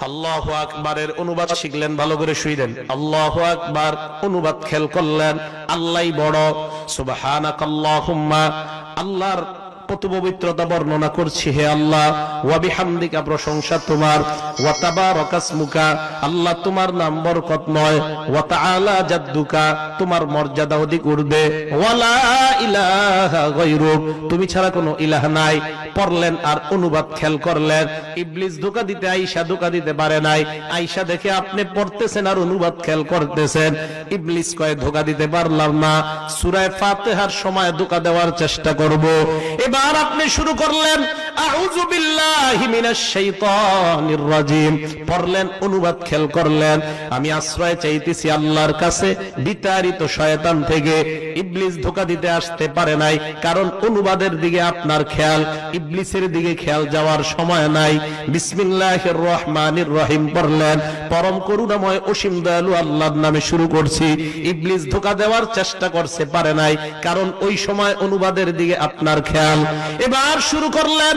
আল্লাহ আকবারের অনুবাদ শিখলেন, ভালো করে শুইলেন আল্লাহ আকবার, অনুবাদ খেল করলেন। আল্লাহ বড়। সুবাহ আল্লাহর কত পবিত্রতা বর্ণনা করছি, হে আল্লাহ। ওয়া বিহামদিকা প্রশংসা তোমার। ওয়া তাবারাকাসমুকা, আল্লাহ তোমার নাম বরকত নয়। ওয়া তাআলা জাদ্দুকা, তোমার মর্যাদা অধিক উঠবে ওয়ালা ইলাহা গায়রুক, তুমি ছাড়া কোনো ইলাহ নাই। পড়লেন আর অনুবাদ খেল করলেন। ইবলিস ধোকা দিতে আইসা ধোকা দিতে পারে নাই। আইসা দেখে আপনি পড়তেছেন আর অনুবাদ খেল করতেছেন। ইবলিস কয়ে ধোকা দিতে পারলাম না। সূরায়ে ফাতিহার সময় ধোকা দেওয়ার চেষ্টা করব। এবার আপনি শুরু করলেন পড়লেন, অনুবাদ খেল করলেন। আমি আশ্রয় চাইতেছি আল্লাহর কাছে, বিতাড়িত শয়তান থেকে। ইবলিস ধোকা দিতে আসতে পারে নাই, কারণ অনুবাদের দিকে আপনার খেয়াল, ইবলিসের দিকে খেয়াল যাওয়ার সময় নাই। বিসমিল্লাহির রহমানির রহিম পড়লেন, পরম করুণাময় অসীম দয়ালু আল্লাহর নামে শুরু করছি। ইবলিস ধোকা দেওয়ার চেষ্টা করছে পারে নাই, কারণ ওই সময় অনুবাদের দিকে আপনার খেয়াল। এবার শুরু করলেন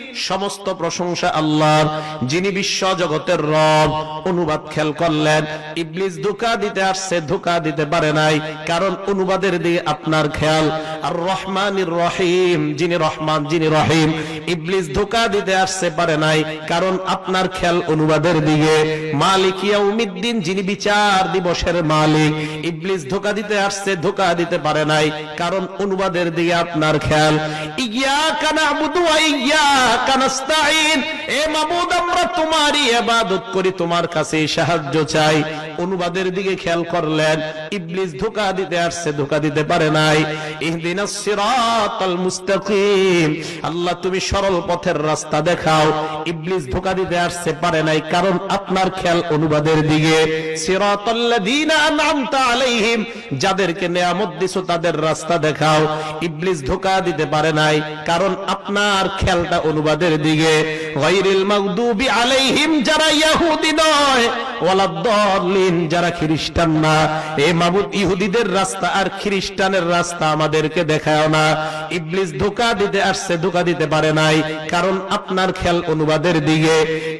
সমস্ত প্রশংসা আল্লাহর, যিনি বিশ্ব জগতের রব। অনুবাদ খেল করলেন, ইবলিস ধোকা দিতে আসছে, ধোকা দিতে পারে নাই, কারণ অনুবাদের দিকে আপনার খেয়াল। আর রহমানির রহিম, যিনি রহমান, যিনি রহিম, ইবলিস ধোকা দিতে আসছে, পারে নাই, কারণ আপনার খেয়াল অনুবাদের দিকে। মালিক ইয়াউমিদ্দিন, যিনি বিচার দিবসের মালিক, ইবলিস ধোকা দিতে আসছে, ধোকা দিতে পারে নাই, কারণ অনুবাদের দিকে আপনার খেয়াল। ইয়া নাবুদু ওয়া ইয়াকা অনুবাদের দিকে খেয়াল করলেন, ইবলিস ধোকা দিতে আসছে, ধোকা দিতে পারে নাই। আল্লাহ, তুমি সরল পথের রাস্তা দেখাও। ইবলিস ধোকা দিতে আসছে, পারে নাই, কারণ আপনার খেয়াল অনুবাদের দিকে। যাদেরকে নিয়ামত দিছো, তাদের রাস্তা দেখাও। ইবলিস ধোকা দিতে পারে নাই, কারণ আপনার খেয়ালটা অনুবাদের দিকে। গায়রিল মাগদুবি আলাইহিম যারা ইহুদি নয়, ওয়ালাদ-দাল্লিন যারা খ্রিস্টান না। এ মাবুদ, ইহুদিদের রাস্তা আর খ্রিস্টানের রাস্তা আমাদেরকে দেখায় না। ইবলিস ধোকা দিতে আসছে, ধোকা দিতে পারে নাই, কারণ আপনার খেয়াল অনুবাদের দিকে।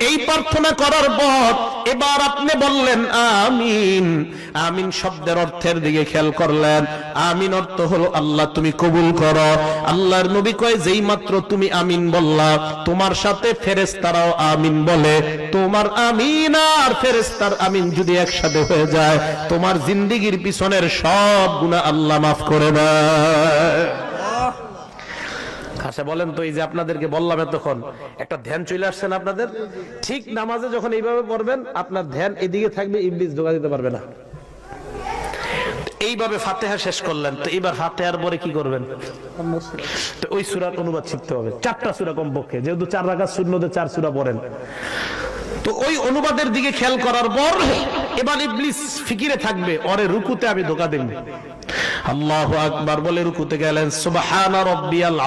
এই প্রার্থনা করার পর এবার আপনি বললেন, আমিন। আমিন শব্দের অর্থের দিকে খেয়াল করলেন। আমিন অর্থ হলো, আল্লাহ, তুমি কবুল করো। আল্লাহর নবী কয় যেই মাত্র তুমি আমিন বললা তোমার সাথে ফেরেশতারাও আমিন বলে, তোমার আমিন আর ফেরেশতার আমিন যদি একসাথে হয়ে যায়, তোমার জিন্দিগির পিছনের সব গুনাহ আল্লাহ মাফ করে দেয়। আচ্ছা বলেন তো, এই যে আপনাদেরকে বললাম এতক্ষণ, একটা ধ্যান চলে আসছে না আপনাদের? ঠিক নামাজে যখন এইভাবে পড়বেন, আপনার ধ্যান এদিকে থাকবে, ইবলিস ধোকা দিতে পারবে না। এইভাবে ফাতেহা শেষ করলেন, তো এবার ফাতেহার পরে কি করবেন? তো ওই সুরার অনুবাদ শিখতে হবে। চারটা সুরা কমপক্ষে, যেহেতু চার রাখা শূন্যতে চার সুরা পড়েন। তো ওই অনুবাদের দিকে খেয়াল করার পর এবার ইবলিস ফিকিরে থাকবে, ওরে রুকুতে আমি ধোকা দেব। আল্লাহু আকবার বলে রুকুতে গেলেন রাব্বিয়াল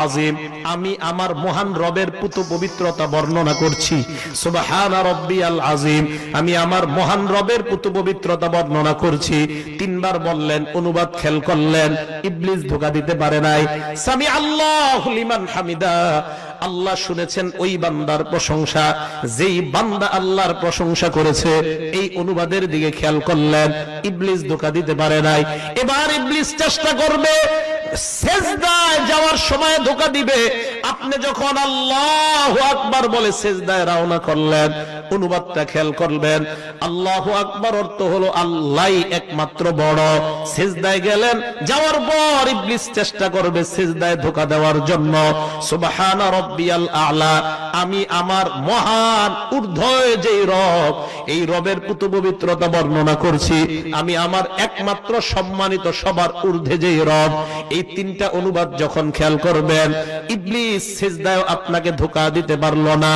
আমি আমার মহান রবের পুত পবিত্রতা বর্ণনা করছি। রাব্বিয়াল আমি আমার মহান রবের পুত পবিত্রতা বর্ণনা করছি। তিনবার বললেন, অনুবাদ খেল করলেন, ইবলিস ধোকা দিতে পারে নাই। সামি আল্লাহু লিমান হামিদা আল্লাহ শুনেছেন ওই বান্দার প্রশংসা। যেই বান্দা আল্লাহর প্রশংসা করেছে, এই অনুবাদের দিকে খেয়াল করলেন ইবলিস ধোকা দিতে পারে নাই। এবার ইবলিস চেষ্টা করবে সেজদায় যাওয়ার সময় ধোকা দিবে। আপনি যখন আল্লাহ আকবার বলে সেজদায় রওনা করলেন, অনুবাদটা খেয়াল করবেন। আল্লাহ আকবার অর্থ হলো আল্লাহই একমাত্র বড়। সেজদায় গেলেন, যাওয়ার পর ইবলিস চেষ্টা করবে সেজদায় ধোকা দেওয়ার জন্য। সুবহানা রব্বিয়াল আলা, আমি আমার মহান ঊর্ধ্বয় যেই রব, এই রবের পুত পবিত্রতা বর্ণনা করছি। আমি আমার একমাত্র সম্মানিত সবার ঊর্ধ্বে যেই রব, এই তিনটা অনুবাদ যখন খেয়াল করবেন, ইবলিস সেজদায় আপনাকে ধোকা দিতে পারল না।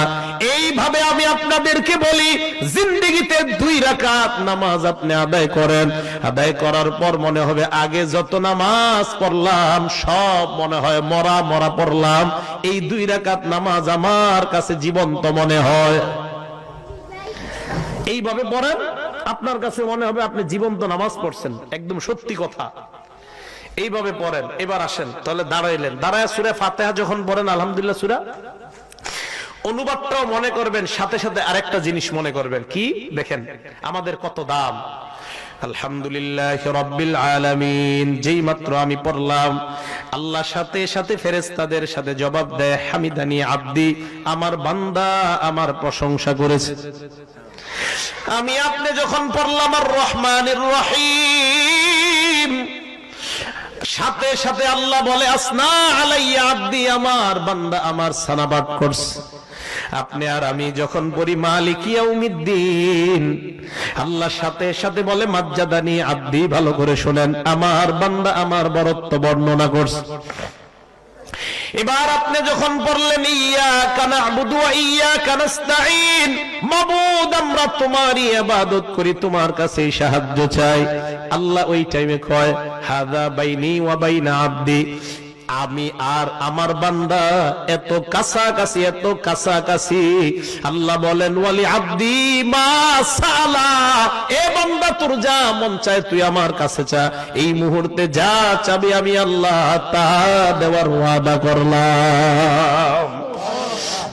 এইভাবে আমি আপনাদেরকে বলি, জিন্দিগিতে দুই রাকাত নামাজ আপনি আদায় করেন। আদায় করার পর মনে হবে, আগে যত নামাজ পড়লাম, সব মনে হয় মরা মরা পড়লাম। এই দুই রাকাত নামাজ আমার কাছে জীবন্ত মনে হয়। এইভাবে পড়েন, আপনার কাছে মনে হবে আপনি জীবন্ত নামাজ পড়ছেন। একদম সত্যি কথা। এইভাবে পড়েন, এবার আসেন, তাহলে দাঁড়াইলেন। দাঁড়ায় সুরে ফাতেহা যখন পড়েন, আলহামদুলিল্লাহ সুরা? অনুবাদটাও মনে করবেন, সাথে সাথে আরেকটা জিনিস মনে করবেন। কি? দেখেন, আমাদের কত দাম। আলহামদুলিল্লাহ রব্বিল আলামিন, যেই মাত্র আমি পড়লাম, আল্লাহ সাথে সাথে ফেরেশতাদের সাথে জবাব দেয়, হামিদানি আব্দি, আমার বান্দা আমার প্রশংসা করেছে। আমি আপনি যখন পড়লাম, আর রহমানির রহিম সাথে সাথে আল্লাহ বলে, আসনা আলাইয়া আব্দি, আমার বান্দা আমার সানাবাদ করছে। আপনি আর আমি যখন পড়ি মালিক ইয়াউমিদ্দিন, আল্লাহ সাথে সাথে বলে, মাজ্জাদানি আব্দি, ভালো করে শোনেন, আমার বান্দা আমার বরত্ব বর্ণনা করছে। এবার আপনি যখন পড়লেন ইয়া কানা আবুদু ইয়া কানাস্তাইন মাবুদ, আমরা তোমারই ইবাদত করি, তোমার কাছে সাহায্য চাই। আল্লাহ ওই টাইমে কয়, হাদা বাইনি ওয়া বাইনা আব্দি। আমি আর আমার বান্দা এত কাছাকাছি এত কাছাকাছি। আল্লাহ বলেন, ওয়ালি আব্দি মা সালা। এ বান্দা, তোর যা মন চায় তুই আমার কাছে চা এই মুহূর্তে যা চাবি আমি আল্লাহ তা দেওয়ার ওয়াদা করলাম।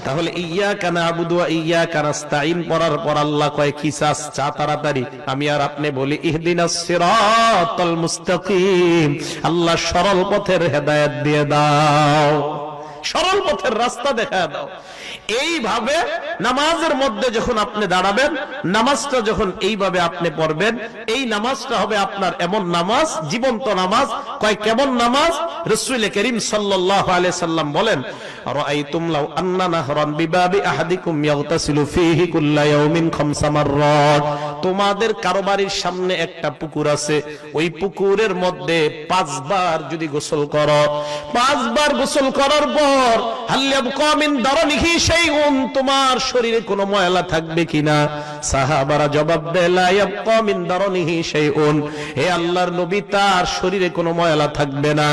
তাহলে ইয়া কানা আবুদু ইয়া কানাস্তাইন পড়ার পর আল্লাহ কয়, কি চাস? চা তাড়াতাড়ি। আমি আর আপনি বলি, ইহদিনাস সিরাতাল মুস্তাকিম। আল্লাহ সরল পথের হেদায়েত দিয়ে দাও। সরল পথের রাস্তা দেখা দাও। এইভাবে নামাজের মধ্যে যখন আপনি দাঁড়াবেন, নামাজটা যখন এইভাবে আপনি পড়বেন, এই নামাজটা হবে আপনার এমন নামাজ, জীবন্ত নামাজ। কয়, কেমন নামাজ? রসুল করিম সাল্লাল্লাহু আলাইহি সাল্লাম বলেন তোমাদের কারোবারির সামনে একটা পুকুর আছে। ওই পুকুরের মধ্যে পাঁচবার যদি গোসল করো, পাঁচবার গোসল করার পর শাইউন। তোমার শরীরে কোনো ময়লা থাকবে কিনা? সাহাবারা জবাব দেয় আল্লাহর নবী, তার শরীরে কোনো ময়লা থাকবে না।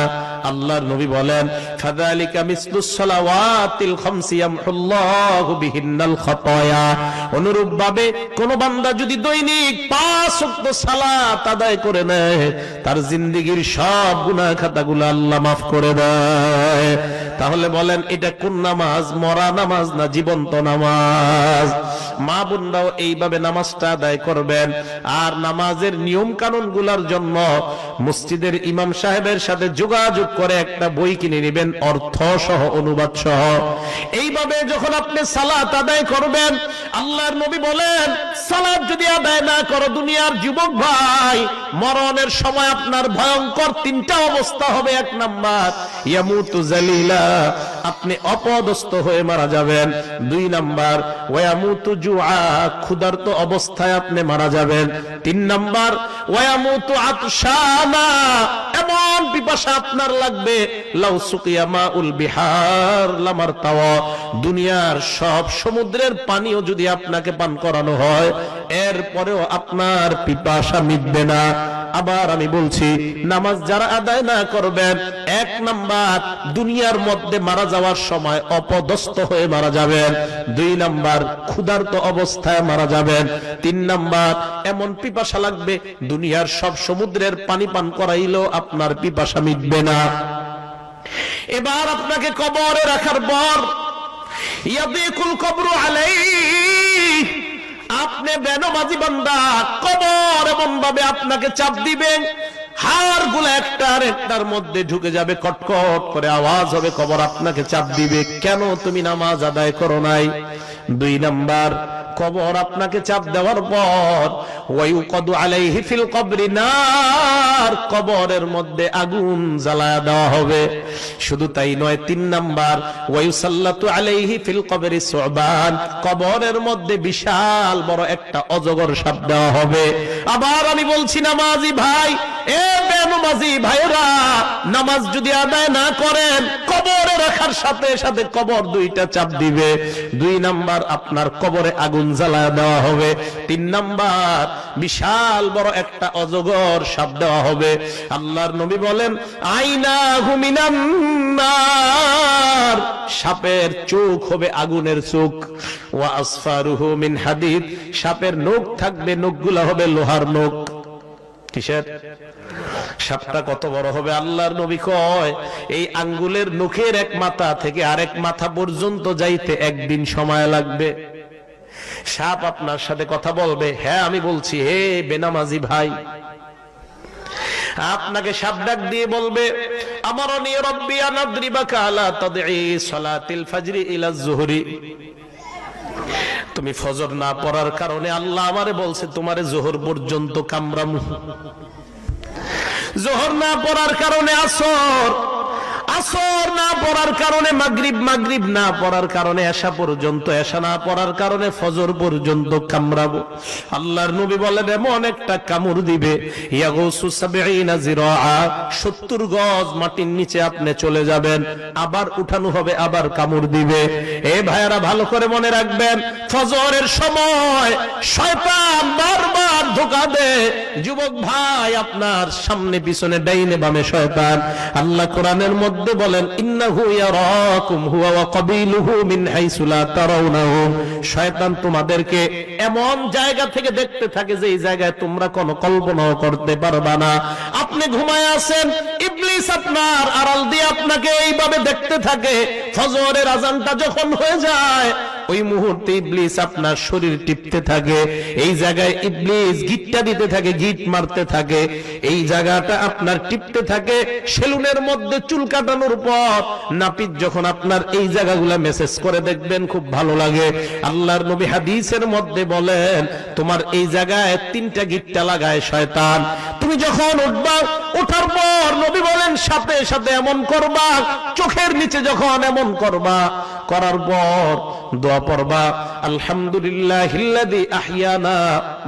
আল্লাহর নবী বলেন ফাযালিকা মিসলুস সালাওয়াতিল খামসি ইয়ামহুল্লাহু বিহিন্নাল খাতায়া। অনুরূপ ভাবে কোন বান্দা যদি দৈনিক পাঁচ ওয়াক্ত সালাত আদায় করে নেয়, তার জিন্দেগীর সব গুনাহ খাতাগুলো আল্লাহ মাফ করে দেয়। তাহলে বলেন, এটা কোন নামাজ? মরা নামাজ না জীবন্ত নামাজ? মা বোনরাও এইভাবে নামাজটা আদায় করবেন। আর নামাজের নিয়ম কানুনগুলার জন্য মসজিদের ইমাম সাহেবের সাথে যোগাযোগ করে একটা বই কিনে নেবেন, অর্থ সহ, অনুবাদ সহ। এইভাবে যখন আপনি সালাত আদায় করবেন, আল্লাহর নবী বলেন, সালাত যদি আদায় না করো দুনিয়ার যুবক ভাই, মরণের সময় আপনার ভয়ঙ্কর তিনটা অবস্থা হবে। এক নাম্বার, ইয়ামুতু জালিলা, আপনি অপদস্থ হয়ে মারা যাবেন। দুই নাম্বার ওয়ামুতু জুআ, ক্ষুধার্ত অবস্থায় আপনি মারা যাবেন। তিন নাম্বার ওয়ামুতু আতশানা পিপাসা আপনার লাগবে। লাউ সুকিয়া মাউল বিহার, লামার দুনিয়ার সব সমুদ্রের পানিও যদি আপনাকে পান করানো হয়, এরপরেও আপনার পিপাসা মিটবে না। আবার আমি বলছি, নামাজ যারা আদায় না করবেন এক নাম্বার, দুনিয়ার মধ্যে মারা যাওয়ার সময় অপদস্থ হয়ে মারা যাবেন দুই নাম্বার, ক্ষুধার্ত অবস্থায় মারা যাবেন তিন নাম্বার, এমন পিপাসা লাগবে, দুনিয়ার সব সমুদ্রের পানি পান করাইলেও আপনার পিপাসা মিটবে না। এবার আপনাকে কবরে রাখার পর, ইয়াদিকুল কবরু আলাইহি আপনি বেনবাজি বান্দা, কবর এমন ভাবে আপনাকে চাপ দিবেন হাড়গুলো একটার একটার মধ্যে ঢুকে যাবে, কটকট করে আওয়াজ হবে, কবর আপনাকে চাপ দিবে। কেন তুমি নামাজ আদায় করো নাই? দুই নাম্বার, কবর আপনাকে চাপ দেওয়ার পর ওয়াইউকাদু আলাইহি ফিল কবরি নার, কবরের মধ্যে আগুন জ্বালায়া দেওয়া হবে। শুধু তাই নয়, তিন নাম্বার ওয়াইউসাল্লাতু আলাইহি ফিল কবরি সুবান, কবরের মধ্যে বিশাল বড় একটা অজগর সাপ দেওয়া হবে। আবার আমি বলছি, নামাজি ভাই, এ বেনমাজি ভাইরা, নামাজ যদি আদায় না করেন, কবরে রাখার সাথে সাথে কবর দুইটা চাপ দিবে। দুই নাম্বার আপনার কবরে আগুন জ্বালা দেওয়া হবে। তিন নাম্বার, বিশাল বড় একটা অজগর সাপ দেওয়া হবে। আল্লাহর নবী বলেন আইনা হুমিনান্নার সাপের চোখ হবে আগুনের চোখ। ওয়া আসফারুহু মিন হাদিদ। সাপের নখ থাকবে, নখগুলা হবে লোহার নখ। কিসের? সাপটা কত বড় হবে আল্লাহর নবী কয়, এই আঙ্গুলের নখের এক মাথা থেকে আরেক মাথা পর্যন্ত যাইতে একদিন সময় লাগবে। সাপ আপনার সাথে কথা বলবে হ্যাঁ আমি বলছি, হে বেনামাজি ভাই। আপনাকে সাপ ডাক দিয়ে বলবে আমার রব্বি আনাদ্রিবাকা আলা তাদঈ সালাতিল ফাজরি ইলা যুহরি তুমি ফজর না পড়ার কারণে আল্লাহ আমারে বলছে, তোমারে জোহর পর্যন্ত কামরামু। জোহর না পড়ার কারণে আসর আসর না পড়ার কারণে মাগরিব মাগরিব না পড়ার কারণে এসা পর্যন্ত এসা না পড়ার কারণে ফজর পর্যন্ত কামড়াবো। আল্লাহর নবী বলেন, এমন একটা কামড় দিবে 70 গজ মাটির নিচে আপনি চলে যাবেন, আবার উঠানো হবে, আবার কামড় দিবে। এ ভাইয়ারা, ভালো করে মনে রাখবেন, ফজরের সময় শয়তান বারবার ধোকা দেয় যুবক ভাই, আপনার সামনে, পিছনে, ডাইনে, বামে শয়তান। আল্লাহ কোরআনের মধ্যে বলেন, ইন্নাহু ইয়ারাকুম হুয়া ওয়া মিন হাইসু লা শয়তান তোমাদেরকে এমন জায়গা থেকে দেখতে থাকে যে এই জায়গায় তোমরা কোনো কল্পনাও করতে পারবা না। আপনি ঘুমায় আছেন, ইবলিস আপনার আড়াল দিয়ে আপনাকে এইভাবে দেখতে থাকে। ফজরের আজানটা যখন হয়ে যায়, ওই মুহূর্তে ইবলিস আপনার শরীর টিপতে থাকে। এই জায়গায় ইবলিস গিটটা দিতে থাকে, গিট মারতে থাকে। এই জায়গাটা আপনার টিপতে থাকে, সেলুনের মধ্যে চুল কাটানোর পর নাপিত যখন আপনার এই জায়গাগুলা মেসেজ করে, দেখবেন খুব ভালো লাগে। আল্লাহর নবী হাদিসের মধ্যে বলেন, তোমার এই জায়গায় তিনটা গিটটা লাগায়, শয়তান। তুমি যখন উঠবা ওঠার পর নবী বলেন সাথে সাথে এমন করবা চোখের নিচে যখন এমন করবা করার পর দোয়া পড়বা, আলহামদুলিল্লাহিল্লাযী আহইয়ানা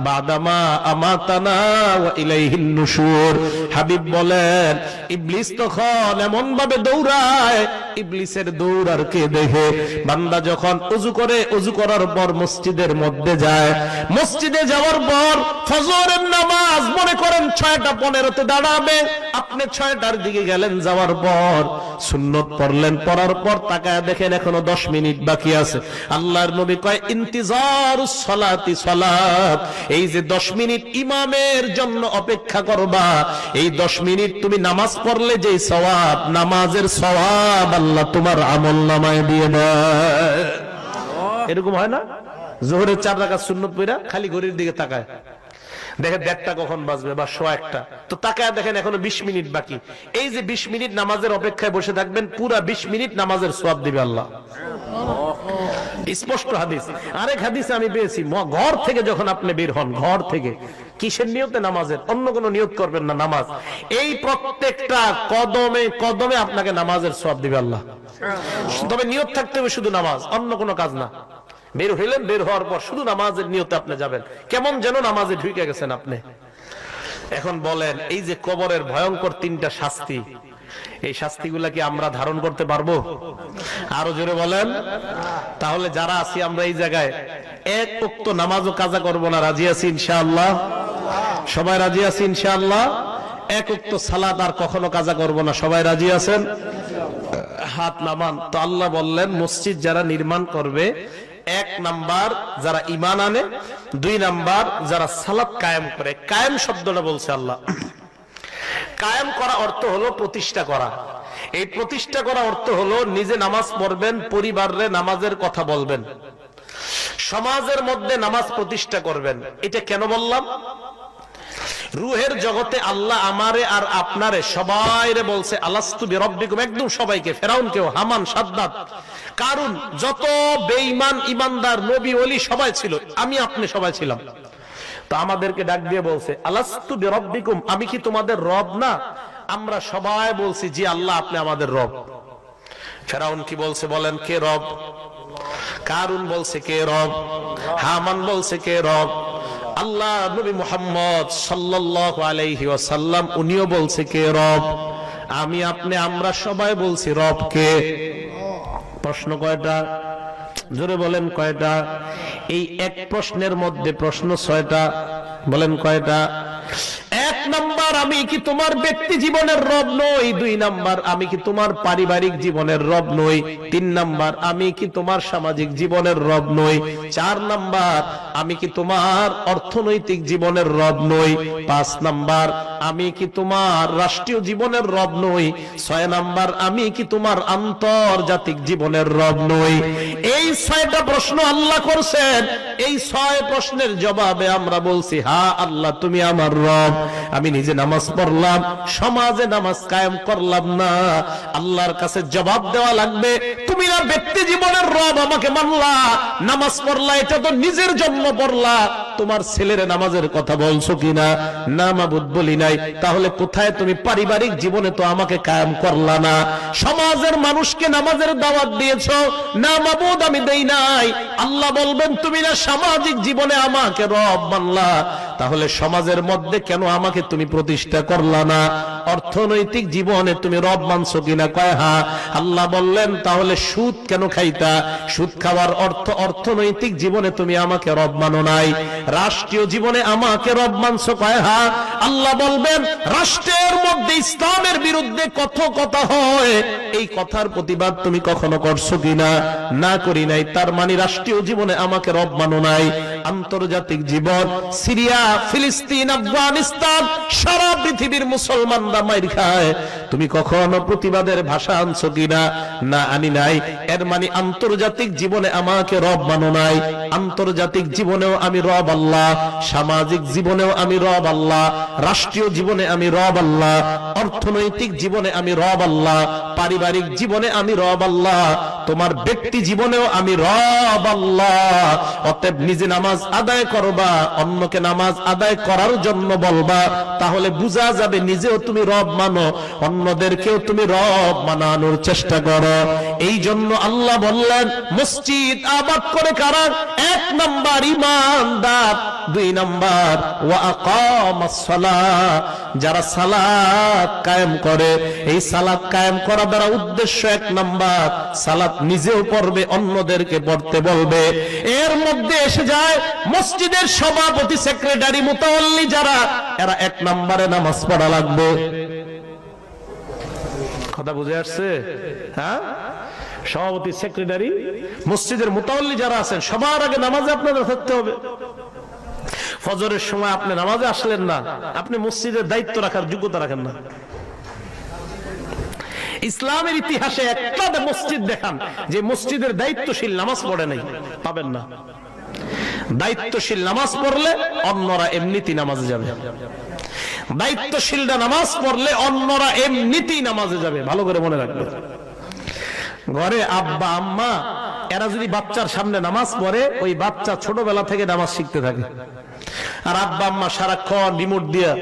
বাদামা আমাতানা ওয়া ইলাইহিন নুশুর। হাবিব বলেন, ইবলিস তখন এমন ভাবে দৌড়ায়, ইবলিসের দৌড় আর কে দেখে? বান্দা যখন উজু করে, উজু করার পর মসজিদের মধ্যে যায়। মসজিদে যাওয়ার পর ফজরের নামাজ মনে করেন ছয়টা পনেরোতে দাঁড়াবে। আপনি ছয়টার দিকে গেলেন, যাওয়ার পর সুন্নত পড়লেন, পড়ার পর তাকায় দেখেন এখনও দশ মিনিট বাকি আছে। আল্লাহর নবী কয় ইন্তিজার সলাতি সলাত। এই যে দশ মিনিট ইমামের জন্য অপেক্ষা করবা, এই দশ মিনিট তুমি নামাজ পড়লে যে সওয়াব, নামাজের সওয়াব আল্লাহ তোমার আমল নামায় দিয়ে দেয়। এরকম হয় না? জোহরের চার রাকাত সুন্নত পইরা খালি ঘড়ির দিকে তাকায়। দেখেন দেড়টা কখন বাজবে বা শো একটা। তো তাকায় দেখেন এখনও বিশ মিনিট বাকি। এই যে বিশ মিনিট নামাজের অপেক্ষায় বসে থাকবেন, পুরা বিশ মিনিট নামাজের সোয়াব দিবে আল্লাহ। স্পষ্ট হাদিস। আরেক হাদিসে আমি পেয়েছি ঘর থেকে যখন আপনি বের হন, ঘর থেকে, কিসের নিয়তে নামাজের? অন্য কোনো নিয়ত করবেন না নামাজ। এই প্রত্যেকটা কদমে কদমে আপনাকে নামাজের সব দিবে আল্লাহ। তবে নিয়ত থাকতে হবে শুধু নামাজ, অন্য কোনো কাজ না। বের হইলেন, বের হওয়ার পর শুধু নামাজের নিয়তে আপনি যাবেন। কেমন যেন নামাজে ঢুকে গেছেন আপনি। এখন বলেন, এই যে কবরের ভয়ঙ্কর তিনটা শাস্তি, এই শাস্তিগুলা কি আমরা ধারণ করতে পারব? আরও জোরে বলেন, তাহলে যারা আছি আমরা এই জায়গায়, এক উক্ত নামাজও কাজা করব না, রাজি আছি ইনশাআল্লাহ? সবাই রাজি আছি ইনশাআল্লাহ? এক উক্ত সালাত আর কখনো কাজা করব না, সবাই রাজি আছেন? হাত নামান। তো আল্লাহ বললেন, মসজিদ যারা নির্মাণ করবে এক নাম্বার যারা ইমান আনে, দুই নাম্বার যারা সালাত কায়েম করে। কায়েম শব্দটা বলছে আল্লাহ। কায়েম করা অর্থ হলো প্রতিষ্ঠা করা। এই প্রতিষ্ঠা করা অর্থ হলো নিজে নামাজ পড়বেন, পরিবারে নামাজের কথা বলবেন। সমাজের মধ্যে নামাজ প্রতিষ্ঠা করবেন। এটা কেন বললাম? রুহের জগতে আল্লাহ আমারে আর আপনারে সবাইরে বলছে, আলাস্তু বিরব্বিকুম একদম সবাইকে ফেরাউন কেউ হামান, সাদ্দাত। কারণ যত বেঈমান ইমানদার নবী, ওলি সবাই ছিল, আমি, আপনি সবাই ছিলাম। তো আমাদেরকে ডাক দিয়ে বলছে, আলাস্তু বিরব্বিকুম আমি কি তোমাদের রব না? আমরা সবাই বলছি, জি, আল্লাহ, আপনি আমাদের রব। ফেরাউন কি বলছে বলেন, কে রব? কারুন বলছে, কে রব? হামান বলছে, কে রব? আল্লাহ নবী মুহাম্মদ সাল্লাল্লাহু আলাইহি ওয়াসাল্লাম, উনিও বলছে কে রব? আমি আপনি, আমরা সবাই বলছি রব কে? প্রশ্ন কয়টা? জোরে বলেন কয়টা? এই এক প্রশ্নের মধ্যে প্রশ্ন ছয়টা, বলেন কয়টা? এক নাম্বার আমি কি তোমার ব্যক্তি জীবনের রব নই? দুই নাম্বার আমি কি তোমার পারিবারিক জীবনের রব নই? তিন নাম্বার আমি কি তোমার সামাজিক জীবনের রব নই? চার নাম্বার আমি কি তোমার অর্থনৈতিক জীবনের রব নই? পাঁচ নাম্বার আমি কি তোমার রাষ্ট্রীয় জীবনের রব নই? ছয় নাম্বার আমি কি তোমার আন্তর্জাতিক জীবনের রব নই? এই ছয়টা প্রশ্ন আল্লাহ করছেন। এই ছয় প্রশ্নের জবাবে আমরা বলছি, হা আল্লাহ, তুমি আমার রব। আমি নিজে নামাজ পড়লাম সমাজে নামাজ কায়েম করলাম না। আল্লাহর কাছে জবাব দেওয়া লাগবে না ব্যক্তি জীবনের রব আমাকে মানলা, নামাজ পড়লা, এটা তো নিজের জন্য পড়লা। তোমার ছেলের নামাজের কথা বলছো কিনা? না মাবুদ, বলি নাই। তাহলে কোথায় তুমি পারিবারিক জীবনে তো আমাকে কায়েম করলা না? সমাজের মানুষকে নামাজের দাওয়াত দিয়েছ? না মাবুদ, আমি দেই নাই। আল্লাহ বলবেন, তুমি না সামাজিক জীবনে আমাকে রব মানলা। তাহলে সমাজের মধ্যে কেন আমাকে তুমি প্রতিষ্ঠা করলা না? অর্থনৈতিক জীবনে তুমি রব মানছো কিনা? কয় হা। আল্লাহ বললেন, তাহলে সুদ কেন খাইতা? সুদ খাওয়ার অর্থ অর্থনৈতিক জীবনে তুমি আমাকে রব মানো নাই। রাষ্ট্রীয় জীবনে আমাকে রব মানছো কয় হা? আল্লাহ বলবেন, রাষ্ট্রের মধ্যে ইসলামের বিরুদ্ধে কত কথা হয়। এই কথার প্রতিবাদ তুমি কখনো করছ কিনা না? করি নাই, তার মানে রাষ্ট্রীয় জীবনে আমাকে রব মানো নাই। আন্তর্জাতিক জীবন, সিরিয়া, ফিলিস্তিন, আফগানিস্তান, সারা পৃথিবীর মুসলমানরা মাইর খায়। তুমি কখনো প্রতিবাদের ভাষা আনছো কিনা না? আনি নাই। এর মানে আন্তর্জাতিক জীবনে আমাকে রব মানো নাই। আন্তর্জাতিক জীবনেও আমি রব আল্লাহ, সামাজিক জীবনেও আমি রব আল্লাহ, রাষ্ট্রীয় জীবনে আমি রব আল্লাহ, অর্থনৈতিক জীবনে আমি রব আল্লাহ, পারিবারিক জীবনে আমি রব আল্লাহ তোমার ব্যক্তি জীবনেও আমি রব আল্লাহ। অতএব নিজে নামাজ আদায় করবা, অন্যকে নামাজ আদায় করার জন্য বলবা, তাহলে বোঝা যাবে নিজেও তুমি রব মানো, অন্যদেরকেও তুমি রব মানানোর চেষ্টা করো। এই জন্য আল্লাহ বললেন, মসজিদ আবাদ করে কারা? এক নাম্বার ইমানদার, দুই নাম্বার যারা সালাত কায়েম করে। এই সালাত কায়েম করা দ্বারা উদ্দেশ্য এক নাম্বার, সালাত নিজেও পড়বে, অন্যদেরকে পড়তে বলবে। এর মধ্যে এসে যায় মসজিদের সভাপতি সেক্রেটারি মুতাওয়াল্লি যারা, এরা এক নাম্বারে নামাজ পড়া লাগবে। কথা বুঝে আসছে? হ্যাঁ? সভাপতি সেক্রেটারি মসজিদের মুতাওয়াল্লি যারা আছেন, সবার আগে নামাজে আপনাদের থাকতে হবে। ফজরের সময় আপনি নামাজে আসলেন না, আপনি মসজিদের দায়িত্ব রাখার যোগ্যতা রাখেন না। ইসলামের ইতিহাসে একটা মসজিদ দেখান, যে মসজিদের দায়িত্বশীল নামাজ পড়ে নাই, পাবেন না। দায়িত্বশীল নামাজ পড়লে অন্যরা এমনিতেই নামাজে যাবে। দায়িত্বশীলরা নামাজ পড়লে অন্যরা এমনিতেই নামাজে যাবে, ভালো করে মনে রাখবে ঘরে আব্বা, আম্মা, এরা যদি বাচ্চার সামনে নামাজ পড়ে, ওই বাচ্চা ছোটবেলা থেকে নামাজ শিখতে থাকে। আর আব্বা, আম্মা সারাক্ষণ রিমোট দিয়া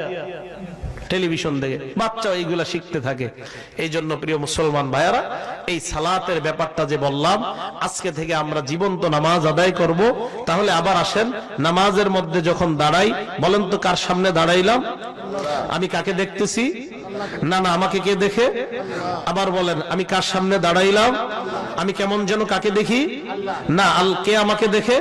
টেলিভিশন দেখে, বাচ্চা এইগুলা শিখতে থাকে। এই জন্য প্রিয় মুসলমান ভাইয়ারা, এই সালাতের ব্যাপারটা যে বললাম, আজকে থেকে আমরা জীবন্ত নামাজ আদায় করব। তাহলে আবার আসেন, নামাজের মধ্যে যখন দাঁড়াই, বলেন তো কার সামনে দাঁড়াইলাম? আমি কাকে দেখতেছি? না না, আমাকে কে দেখে? আবার বলেন, আমি কার সামনে দাঁড়াইলাম? আমি কেমন যেন কাকে দেখি? না, আল, কে আমাকে দেখে?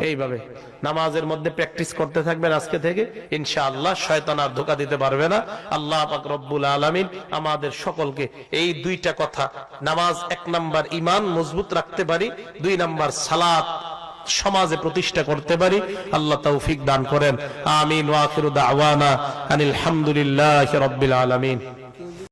এইভাবে। নামাজের মধ্যে প্র্যাকটিস করতে থাকবেন আজকে থেকে। ইনশাআল্লাহ, শয়তান আর ধোকা দিতে পারবে না। আল্লাহ পাক রব্বুল আলামিন আমাদের সকলকে এই দুইটা কথা, নামাজ এক নাম্বার ইমান মজবুত রাখতে পারি, দুই নাম্বার সালাত সমাজে প্রতিষ্ঠা করতে পারি। আল্লাহ তৌফিক দান করেন। আমিন ওয়া আওয়ানা আনিল হামদুলিল্লাহি রাব্বিল আলামিন।